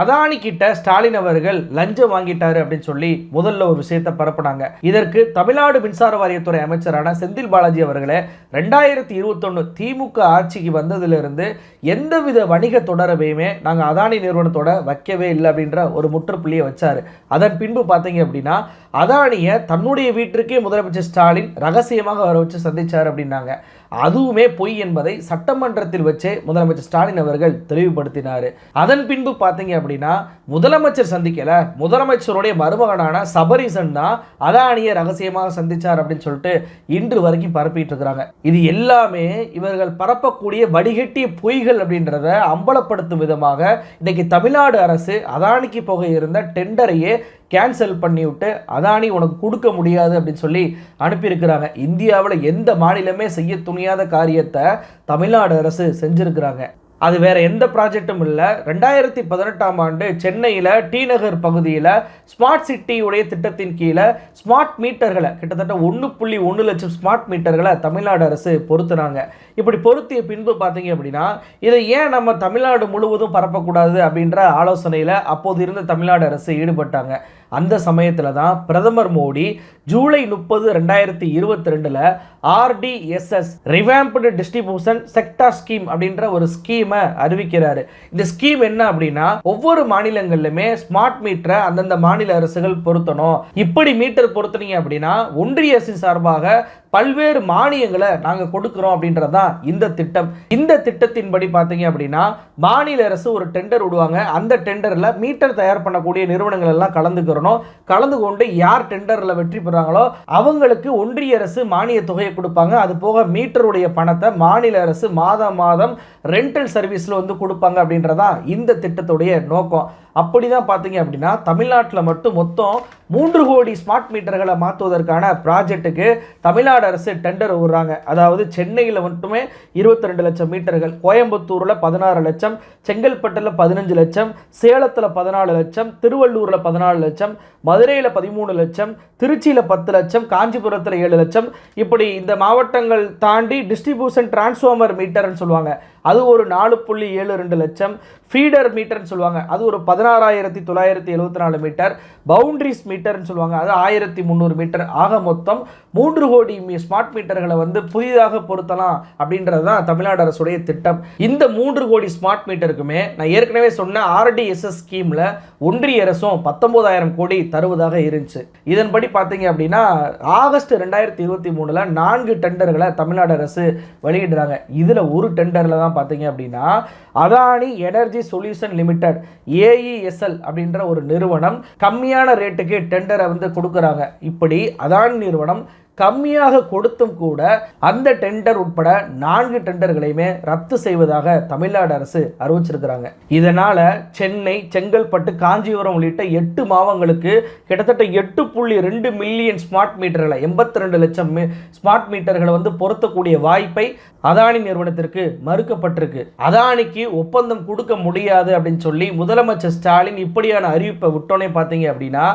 அதானி கிட்ட ஸ்டாலின் அவர்கள் லஞ்சம் வாங்கிட்டாரு அப்படின்னு சொல்லி முதல்ல ஒரு விஷயத்தை பரப்புனாங்க. இதற்கு தமிழ்நாடு மின்சார வாரியத்துறை அமைச்சரான செந்தில் பாலாஜி அவர்களை ரெண்டாயிரத்தி இருபத்தொன்னு திமுக ஆட்சிக்கு வந்ததிலிருந்து எந்தவித வணிக தொடரவையுமே நாங்கள் அதானி நிறுவனத்தோட வைக்கவே இல்லை அப்படின்ற ஒரு முற்றுப்புள்ளியை வச்சார். அதன் பின்பு பார்த்தீங்க அப்படின்னா அதானியை தன்னுடைய வீட்டிற்கே முதலமைச்சர் ஸ்டாலின் ரகசியமாக வர வச்சு சந்திச்சார் அப்படின்னாங்க. அதுவுமே பொய் என்பதை சட்டமன்றத்தில் வச்சே முதலமைச்சர் ஸ்டாலின் அவர்கள் தெளிவுபடுத்தினார். அதன் பின்பு பார்த்தீங்க அப்படின்னா முதலமைச்சர் சந்திக்கல. முதலமைச்சருடைய மருமகனான சபரீசன் தான் அதானியை ரகசியமாக சந்திச்சார் அப்படின்னு சொல்லிட்டு இன்று வரைக்கும் பரப்பிட்டு இருக்கிறாங்க இது எல்லாமே இவர்கள் பரப்பக்கூடிய வடிகட்டிய பொய்கள் அப்படின்றத அம்பலப்படுத்தும் விதமாக இன்னைக்கு தமிழ்நாடு அரசு அதானிக்கு போக இருந்த டெண்டரையே கேன்சல் பண்ணிவிட்டு அதானி உனக்கு கொடுக்க முடியாது அப்படின்னு சொல்லி அனுப்பியிருக்கிறாங்க. இந்தியாவில் எந்த மாநிலமே செய்ய துணியாத காரியத்தை தமிழ்நாடு அரசு செஞ்சுருக்கிறாங்க. அது வேற எந்த ப்ராஜெக்டும் இல்லை. ரெண்டாயிரத்தி பதினெட்டாம் ஆண்டு சென்னையில் டி நகர் பகுதியில் ஸ்மார்ட் சிட்டியுடைய திட்டத்தின் கீழே ஸ்மார்ட் மீட்டர்களை கிட்டத்தட்ட ஒன்று புள்ளி ஒன்று லட்சம் ஸ்மார்ட் மீட்டர்களை தமிழ்நாடு அரசு பொருத்துனாங்க. இப்படி பொருத்திய பின்பு பார்த்தீங்க அப்படின்னா இதை ஏன் நம்ம தமிழ்நாடு முழுவதும் பரப்பக்கூடாது அப்படின்ற ஆலோசனையில் அப்போது இருந்த தமிழ்நாடு அரசு ஈடுபட்டாங்க. அந்த சமயத்தில் தான் பிரதமர் மோடி ஜூலை முப்பது ரெண்டாயிரத்தி இருபத்தி ரெண்டில் RDSS revamped distribution sector scheme அப்படின்ற ஒரு ஸ்கீமை அறிவிக்கிறாரு. இந்த ஸ்கீம் என்ன அப்படின்னா ஒவ்வொரு மாநிலங்களிலுமே ஸ்மார்ட் மீட்டரை அந்தந்த மாநில அரசுகள் பொருத்தணும். இப்படி மீட்டர் பொருத்துனீங்க அப்படின்னா ஒன்றிய அரசின் சார்பாக பல்வேறு மானியங்களை நாங்கள் கொடுக்குறோம் அப்படின்றது தான் இந்த திட்டம். இந்த திட்டத்தின்படி பார்த்தீங்க அப்படின்னா மாநில அரசு ஒரு டெண்டர் விடுவாங்க. அந்த டெண்டரில் மீட்டர் தயார் பண்ணக்கூடிய நிறுவனங்கள் எல்லாம் கலந்துக்கிறணும். கலந்து கொண்டு யார் டெண்டரில் வெற்றி பெறாங்களோ அவங்களுக்கு ஒன்றிய அரசு மானிய தொகையை கொடுப்பாங்க. அது போக மீட்டருடைய பணத்தை மாநில அரசு மாதம் மாதம் ரெண்டல் சர்வீஸில் வந்து கொடுப்பாங்க அப்படின்றதான் இந்த திட்டத்துடைய நோக்கம். அப்படி தான் பார்த்தீங்க அப்படின்னா தமிழ்நாட்டில் மட்டும் மொத்தம் மூன்று கோடி ஸ்மார்ட் மீட்டர்களை மாற்றுவதற்கான ப்ராஜெக்ட்டுக்கு தமிழ்நாடு அரசு டெண்டர் விடுறாங்க. அதாவது சென்னையில் மட்டுமே இருபத்தி ரெண்டு லட்சம் மீட்டர்கள் கோயம்புத்தூரில் பதினாறு லட்சம் செங்கல்பட்டில் பதினஞ்சு லட்சம் சேலத்தில் பதினாலு லட்சம் திருவள்ளூரில் பதினாலு லட்சம் மதுரையில் பதிமூணு லட்சம் திருச்சியில் பத்து லட்சம் காஞ்சிபுரத்தில் ஏழு லட்சம். இப்படி இந்த மாவட்டங்கள் தாண்டி டிஸ்ட்ரிபியூஷன் டிரான்ஸ்ஃபார்மர் மீட்டர்னு சொல்லுவாங்க. அது ஒரு நாலு புள்ளி ஏழு ரெண்டு லட்சம். ஃபீடர் மீட்டர்னு சொல்லுவாங்க. அது ஒரு பதினாறாயிரத்தி தொள்ளாயிரத்தி எழுபத்தி நாலு மீட்டர் பவுண்ட்ரிஸ் மீட்டர்னு சொல்லுவாங்க. அது ஆயிரத்தி முந்நூறு மீட்டர் ஆக மொத்தம் மூன்று கோடி மீ ஸ்மார்ட் மீட்டர்களை வந்து புதிதாக பொருத்தலாம் அப்படின்றது தான் தமிழ்நாடு அரசுடைய திட்டம். இந்த மூன்று கோடி ஸ்மார்ட் மீட்டருக்குமே நான் ஏற்கனவே சொன்ன ஆர்டிஎஸ்எஸ் ஸ்கீமில் ஒன்றிய அரசும் பத்தொம்போதாயிரம் கோடி தருவதாக இருந்துச்சு. இதன்படி பார்த்தீங்க அப்படின்னா ஆகஸ்ட் ரெண்டாயிரத்தி இருபத்தி மூணில் நான்கு டெண்டர்களை தமிழ்நாடு அரசு வெளியிடுறாங்க. இதில் ஒரு டெண்டரில் தான் பார்த்தீங்க அப்படின்னா Adani energy solution limited AESL அப்படின்ற ஒரு நிறுவனம் கம்மியான ரேட்டுக்கு டெண்டரை வந்து கொடுக்குறாங்க. இப்படி அதானி நிறுவனம் கம்மியாக கொடுத்தும் கூட அந்த டெண்டர் உட்பட நான்கு டெண்டர்களையுமே ரத்து செய்வதாக தமிழ்நாடு அரசு அறிவிச்சிருக்கிறாங்க. இதனால சென்னை செங்கல்பட்டு காஞ்சிபுரம் உள்ளிட்ட எட்டு மாவங்களுக்கு கிட்டத்தட்ட எட்டு புள்ளி ரெண்டு மில்லியன் ஸ்மார்ட் மீட்டர்களை எண்பத்தி ரெண்டு லட்சம் ஸ்மார்ட் மீட்டர்களை வந்து பொருத்தக்கூடிய வாய்ப்பை அதானி நிறுவனத்திற்கு மறுக்கப்பட்டிருக்கு. அதானிக்கு ஒப்பந்தம் கொடுக்க முடியாது அப்படின்னு சொல்லி முதலமைச்சர் ஸ்டாலின் இப்படியான அறிவிப்பை விட்டோன்னே பார்த்தீங்க அப்படின்னா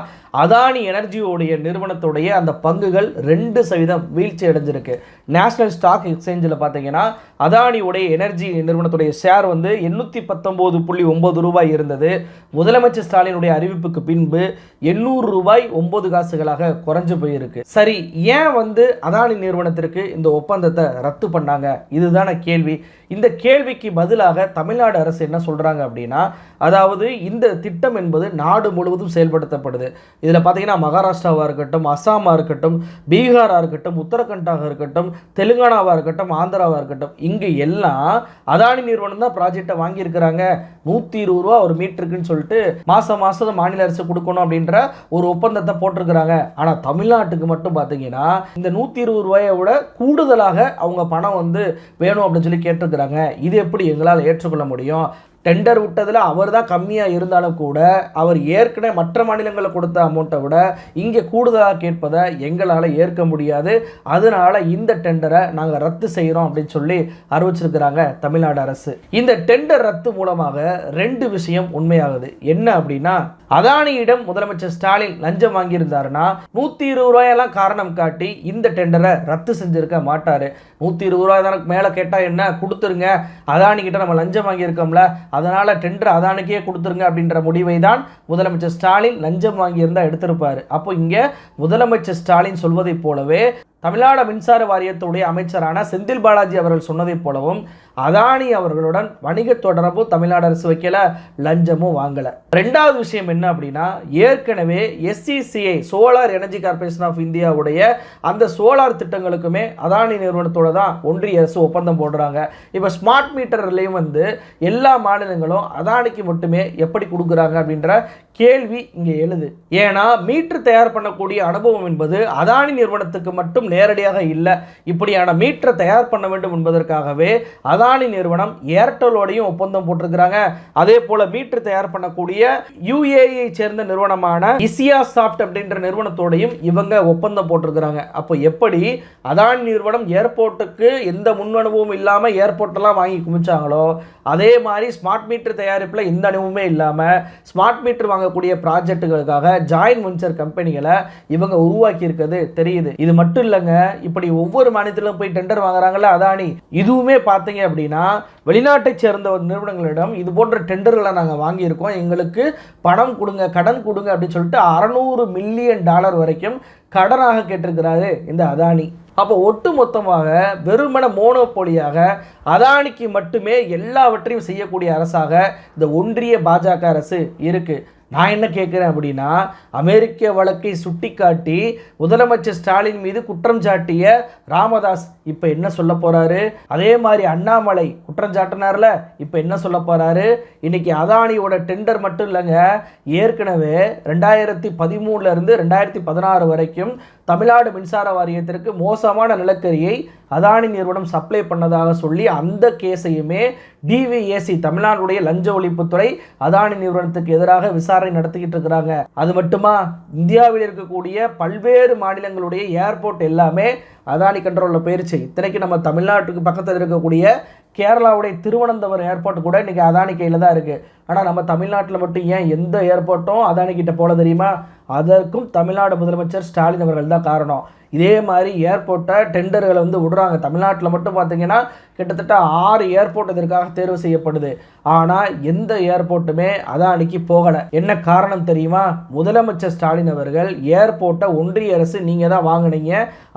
அதானி எனர்ஜியோடைய நிறுவனத்துடைய அந்த பங்குகள் ரெண்டு சதவீதம் வீழ்ச்சி அடைஞ்சிருக்கு. நேஷனல் ஸ்டாக் எக்ஸ்சேஞ்சில் பார்த்தீங்கன்னா அதானியுடைய எனர்ஜி நிறுவனத்துடைய ஷேர் வந்து எண்ணூற்றி பத்தொம்போது புள்ளி ஒம்பது ரூபாய் இருந்தது. முதலமைச்சர் ஸ்டாலினுடைய அறிவிப்புக்கு பின்பு எண்ணூறு ரூபாய் ஒம்பது காசுகளாக குறைஞ்சு போயிருக்கு. சரி ஏன் வந்து அதானி நிறுவனத்திற்கு இந்த ஒப்பந்தத்தை ரத்து பண்ணாங்க? இதுதான கேள்வி. இந்த கேள்விக்கு பதிலாக தமிழ்நாடு அரசு என்ன சொல்கிறாங்க அப்படின்னா அதாவது இந்த திட்டம் என்பது நாடு முழுவதும் செயல்படுத்தப்படுது. இதில் பார்த்தீங்கன்னா மகாராஷ்டிராவாக இருக்கட்டும் அஸ்ஸாமாக இருக்கட்டும் பீகார் பீகாராக இருக்கட்டும் உத்தரகண்டாக இருக்கட்டும் தெலுங்கானாவாக இருக்கட்டும் ஆந்திராவாக இருக்கட்டும் இங்கே எல்லாம் அதானி நிறுவனம் தான் ப்ராஜெக்டை வாங்கியிருக்கிறாங்க. நூற்றி இருபது ரூபா ஒரு மீட்டருக்குன்னு சொல்லிட்டு மாதம் மாதம் மாநில அரசு கொடுக்கணும் அப்படின்ற ஒரு ஒப்பந்தத்தை போட்டிருக்கிறாங்க. ஆனால் தமிழ்நாட்டுக்கு மட்டும் பார்த்தீங்கன்னா இந்த நூற்றி இருபது ரூபாயை விட கூடுதலாக அவங்க பணம் வந்து வேணும் அப்படின்னு சொல்லி கேட்டிருக்கிறாங்க. இது எப்படி எங்களால் ஏற்றுக்கொள்ள முடியும்? டெண்டர் விட்டதில் அவர் தான் கம்மியாக இருந்தாலும் கூட அவர் ஏற்கனவே மற்ற மாநிலங்களில் கொடுத்த அமௌண்ட்டை விட இங்கே கூடுதலாக கேட்பதை எங்களால் ஏற்க முடியாது. அதனால் இந்த டெண்டரை நாங்கள் ரத்து செய்கிறோம் அப்படின்னு சொல்லி அறிவிச்சிருக்கிறாங்க தமிழ்நாடு அரசு. இந்த டெண்டர் ரத்து மூலமாக ரெண்டு விஷயம் உண்மையாகுது. என்ன அப்படின்னா அதானியிடம் முதலமைச்சர் ஸ்டாலின் லஞ்சம் வாங்கியிருந்தாருன்னா நூற்றி இருபது ரூபாயெல்லாம் காரணம் காட்டி இந்த டெண்டரை ரத்து செஞ்சுருக்க மாட்டார். நூற்றி இருபது ரூபாய் தானே மேலே கேட்டால் என்ன? கொடுத்துருங்க. அதானிக்கிட்ட நம்ம லஞ்சம் வாங்கியிருக்கோம்ல. அதனால் டெண்டர் அதானுக்கே கொடுத்துருங்க அப்படின்ற முடிவை தான் முதலமைச்சர் ஸ்டாலின் லஞ்சம் வாங்கியிருந்தால் எடுத்திருப்பார். அப்போ இங்கே முதலமைச்சர் ஸ்டாலின் சொல்வதைப் போலவே தமிழ்நாடு மின்சார வாரியத்துடைய அமைச்சரான செந்தில் பாலாஜி அவர்கள் சொன்னதைப் போலவும் அதானி அவர்களுடன் வணிக தொடர்பு தமிழ்நாடு அரசு வைக்கல லஞ்சமும் வாங்கலை. ரெண்டாவது விஷயம் என்ன அப்படின்னா ஏற்கனவே SECI solar energy corporation of இந்தியாவுடைய அந்த சோலார் திட்டங்களுக்குமே அதானி நிறுவனத்தோட தான் ஒன்றிய அரசு ஒப்பந்தம் போடுறாங்க. இப்போ ஸ்மார்ட் மீட்டர்லையும் வந்து எல்லா மாநிலங்களும் அதானிக்கு மட்டுமே எப்படி கொடுக்குறாங்க அப்படின்ற கேள்வி இங்கே எழுது. ஏன்னா மீட்டர் தயார் பண்ணக்கூடிய அனுபவம் என்பது அதானி நிறுவனத்துக்கு மட்டும் நேரடியாக இல்லை. இப்படியான மீட்டரை தயார் பண்ண வேண்டும் என்பதற்காகவே அதானி நிறுவனம் ஏர்டெலோடையும் ஒப்பந்தம் போட்டிருக்கிறாங்க. அதே போல மீட்டர் தயார் பண்ணக்கூடிய யூஏஐ சேர்ந்த நிறுவனமான இசியா சாஃப்ட் அப்படின்ற நிறுவனத்தோடையும் இவங்க ஒப்பந்தம் போட்டிருக்கிறாங்க. அப்போ எப்படி அதானி நிறுவனம் ஏர்போர்ட்டுக்கு எந்த முன் அனுபவம் இல்லாமல் ஏர்போர்ட்டெல்லாம் வாங்கி குமிச்சாங்களோ அதே மாதிரி ஸ்மார்ட் மீட்டர் தயாரிப்பில் எந்த அனுபவமே இல்லாமல் ஸ்மார்ட் மீட்டர் வாங்கக்கூடிய ப்ராஜெக்ட்டுகளுக்காக ஜாயின் வெஞ்சர் கம்பெனிகளை இவங்க உருவாக்கி இருக்கிறது தெரியுது. இது மட்டும் இல்லைங்க. இப்படி ஒவ்வொரு மாநிலத்திலும் போய் டெண்டர் வாங்குறாங்கல்ல அதானி? இதுவுமே பார்த்தீங்க அப்படின்னா வெளிநாட்டை சேர்ந்த ஒரு நிறுவனங்களிடம் இது போன்ற டெண்டர்களை நாங்கள் வாங்கியிருக்கோம். எங்களுக்கு பணம் கொடுங்க கடன் கொடுங்க அப்படின்னு சொல்லிட்டு அறநூறு மில்லியன் டாலர் வரைக்கும் கடனாக கேட்டிருக்கிறாரு இந்த அதானி. அப்போ ஒட்டு மொத்தமாக வெறுமன மோனோபோலியாக அதானிக்கு மட்டுமே எல்லாவற்றையும் செய்யக்கூடிய அரசாக இந்த ஒன்றிய பாஜக அரசு இருக்குது நான் என்ன கேட்குறேன் அப்படின்னா அமெரிக்க வழக்கை சுட்டிக்காட்டி முதலமைச்சர் ஸ்டாலின் மீது குற்றம் சாட்டிய ராமதாஸ் இப்போ என்ன சொல்ல போகிறாரு அதே மாதிரி அண்ணாமலை குற்றம் சாட்டினார்ல இப்போ என்ன சொல்ல போகிறாரு இன்னைக்கு அதானியோட டெண்டர் மட்டும் இல்லைங்க ஏற்கனவே ரெண்டாயிரத்தி பதிமூணுலேருந்து ரெண்டாயிரத்தி பதினாறு வரைக்கும் தமிழ்நாடு மின்சார வாரியத்திற்கு மோசமான நிலக்கரியை அதானி நிறுவனம் சப்ளை பண்ணதாக சொல்லி அந்த கேஸையுமே டிவிஏசி தமிழ்நாடுடைய லஞ்ச ஒழிப்புத்துறை அதானி நிறுவனத்துக்கு எதிராக விசாரணை நடத்திக்கிட்டு இருக்கிறாங்க. அது மட்டுமா? இந்தியாவில் இருக்கக்கூடிய பல்வேறு மாநிலங்களுடைய ஏர்போர்ட் எல்லாமே அதானி கண்ட்ரோலில் போயிருச்சு. இத்தனைக்கு நம்ம தமிழ்நாட்டுக்கு பக்கத்தில் இருக்கக்கூடிய கேரளாவுடைய திருவனந்தபுரம் ஏர்போர்ட் கூட இன்றைக்கி அதானி கையில் தான் இருக்குது ஆனால் நம்ம தமிழ்நாட்டில் மட்டும் ஏன் எந்த ஏர்போர்ட்டும் அதானி கிட்ட போல தெரியுமா? அதற்கும் தமிழ்நாடு முதலமைச்சர் ஸ்டாலின் அவர்கள் தான் காரணம். இதே மாதிரி ஏர்போர்ட்டை டெண்டர்களை வந்து விடுறாங்க. தமிழ்நாட்டில் மட்டும் பார்த்தீங்கன்னா கிட்டத்தட்ட ஆறு ஏர்போர்ட் இதற்காக தேர்வு செய்யப்படுது. ஆனால் எந்த ஏர்போர்ட்டுமே அதானிக்கு போகலை. என்ன காரணம் தெரியுமா? முதலமைச்சர் ஸ்டாலின் அவர்கள் ஏர்போர்ட்டை ஒன்றிய அரசு நீங்கள் தான் வாங்கினீங்க.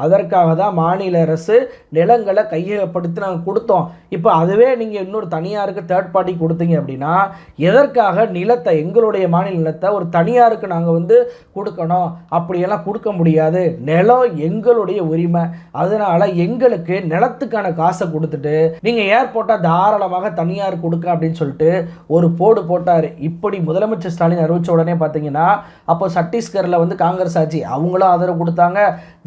அதற்காக தான் மாநில அரசு நிலங்களை கையகப்படுத்தி நாங்கள் கொடுத்தோம். இப்போ அதுவே நீங்கள் இன்னொரு தனியாருக்கு தேர்ட் பார்ட்டி கொடுத்தீங்க அப்படின்னா எதற்காக நிலத்தை எங்களுடைய மாநில நிலத்தை ஒரு தனியாருக்கு நாங்கள் வந்து கொடுக்கணும். அப்படியெல்லாம் கொடுக்க முடியாது. நிலம் எங்களுடைய உரிமை. அதனால் எங்களுக்கு நிலத்துக்கான காசை கொடுத்துட்டு நீங்கள் ஏர்போர்ட்டை தாராளமாக தனியார் கொடுக்க அப்படின்னு சொல்லிட்டு ஒரு போடு போட்டார். இப்படி முதலமைச்சர் ஸ்டாலின் அறிவித்த உடனே பார்த்தீங்கன்னா அப்போ சத்தீஸ்கரில் வந்து காங்கிரஸ் ஆட்சி அவங்களும் ஆதரவு கொடுத்தாங்க.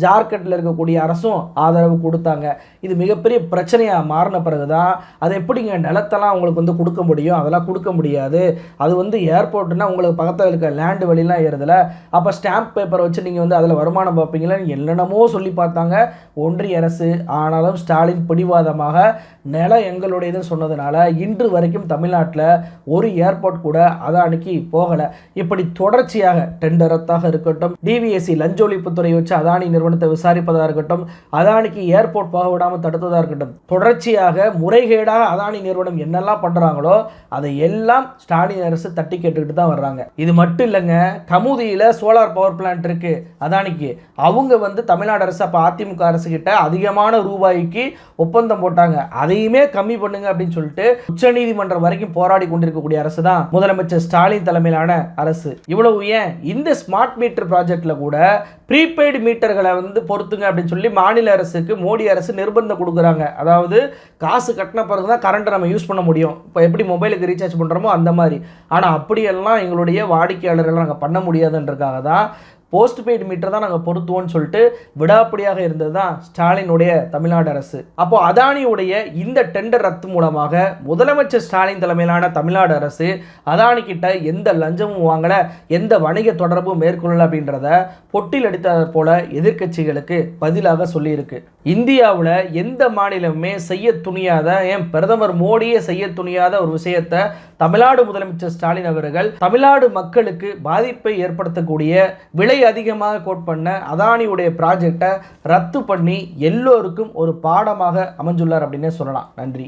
ஜார்க்கண்டில் இருக்கக்கூடிய அரசும் ஆதரவு கொடுத்தாங்க. இது மிகப்பெரிய பிரச்சனையாக மாறின பிறகு தான் அது எப்படிங்க நிலத்தெல்லாம் அவங்களுக்கு வந்து கொடுக்க முடியும்? அதெல்லாம் கொடுக்க முடியாது. அது வந்து ஏர்போர்ட்னா உங்களுக்கு பக்கத்தில் இருக்க லேண்டு வெளிலாம் ஏறுதில்ல அப்போ ஸ்டாம்ப் பேப்பரை வச்சு நீங்கள் வந்து அதில் வருமானம் பார்ப்பீங்களா என்னென்னமோ சொல்லி பார்த்தாங்க. ஒன்றிய அரசு ஆனாலும் ஸ்டாலின் பிடிவாதமாக நிலம் எங்களுடையதுன்னு சொன்னதுனால இன்று வரைக்கும் தமிழ்நாட்டில் ஒரு ஏர்போர்ட் கூட அதானிக்கு போகலை. இப்படி தொடர்ச்சியாக டெண்டர் ரத்தாக இருக்கட்டும் டிவிஎஸ்சி லஞ்ச ஒழிப்புத்துறை வச்சு அதானி நிறுவனத்தை விசாரிப்பதாக இருக்கட்டும் அதானிக்கு ஏர்போர்ட் போக விடாமல் தடுத்ததாக இருக்கட்டும் தொடர்ச்சியாக முறைகேடாக அதானி நிறுவனம் என்னெல்லாம் பண்ணுறாங்களோ அதை எல்லாம் ஸ்டாலின் அரசு தட்டி கேட்டுக்கிட்டு தான் வர்றாங்க. இது மட்டும் இல்லைங்க கமுதியில் சோலார் பவர் பிளான்ட் இருக்குது அதானிக்கு. அவங்க வந்து தமிழ்நாடு அரசு அப்போ அதிமுக அரசுக்கிட்ட அதிகமான ரூபாய்க்கு ஒப்பந்தம் போட்டாங்க. அதையுமே கம்மி பண்ணுங்க அப்படின்னு சொல்லிட்டு உச்சநீதிமன்றம் வரைக்கும் போராடி கொண்டிருக்கக்கூடிய அரசு தான் முதலமைச்சர் ஸ்டாலின் தலைமையிலான அரசு. இவ்வளவு ஏன்? இந்த ஸ்மார்ட் மீட்டர் ப்ராஜெக்டில் கூட ப்ரீபெய்டு மீட்டர்களை வந்து பொறுத்துங்க அப்படின்னு சொல்லி மாநில அரசுக்கு மோடி அரசு நிர்பந்தம் கொடுக்குறாங்க. அதாவது காசு கட்டின பிறகு தான் கரண்ட்டை நம்ம யூஸ் பண்ண முடியும். இப்போ எப்படி மொபைலுக்கு ரீசார்ஜ் பண்ணுறோமோ அந்த மாதிரி. ஆனால் அப்படியெல்லாம் எங்களுடைய வாடிக்கையாளர்கள் நாங்கள் பண்ண முடியாதுன்றதுக்காக தான் போஸ்ட் பெய்டு மீட்டர் தான் நாங்கள் பொருத்துவோம்னு சொல்லிட்டு விடாப்படியாக இருந்தது தான் ஸ்டாலினுடைய தமிழ்நாடு அரசு. அப்போ அதானியுடைய இந்த டெண்டர் ரத்து மூலமாக முதலமைச்சர் ஸ்டாலின் தலைமையிலான தமிழ்நாடு அரசு அதானி கிட்ட எந்த லஞ்சமும் வாங்கலை எந்த வணிக தொடர்பும் மேற்கொள்ளலை அப்படின்றத பொட்டில் அடித்தது போல எதிர்க்கட்சிகளுக்கு பதிலாக சொல்லியிருக்கு. இந்தியாவில் எந்த மாநிலமுமே செய்ய துணியாத ஏன் பிரதமர் மோடியே செய்ய துணியாத ஒரு விஷயத்தை தமிழ்நாடு முதலமைச்சர் ஸ்டாலின் அவர்கள் தமிழ்நாடு மக்களுக்கு பாதிப்பை ஏற்படுத்தக்கூடிய விலை அதிகமாக கோட் பண்ண அதானியுடைய ப்ராஜெக்டை ரத்து பண்ணி எல்லோருக்கும் ஒரு பாடமாக அமைஞ்சுள்ளார் அப்படின்னே சொல்லலாம். நன்றி.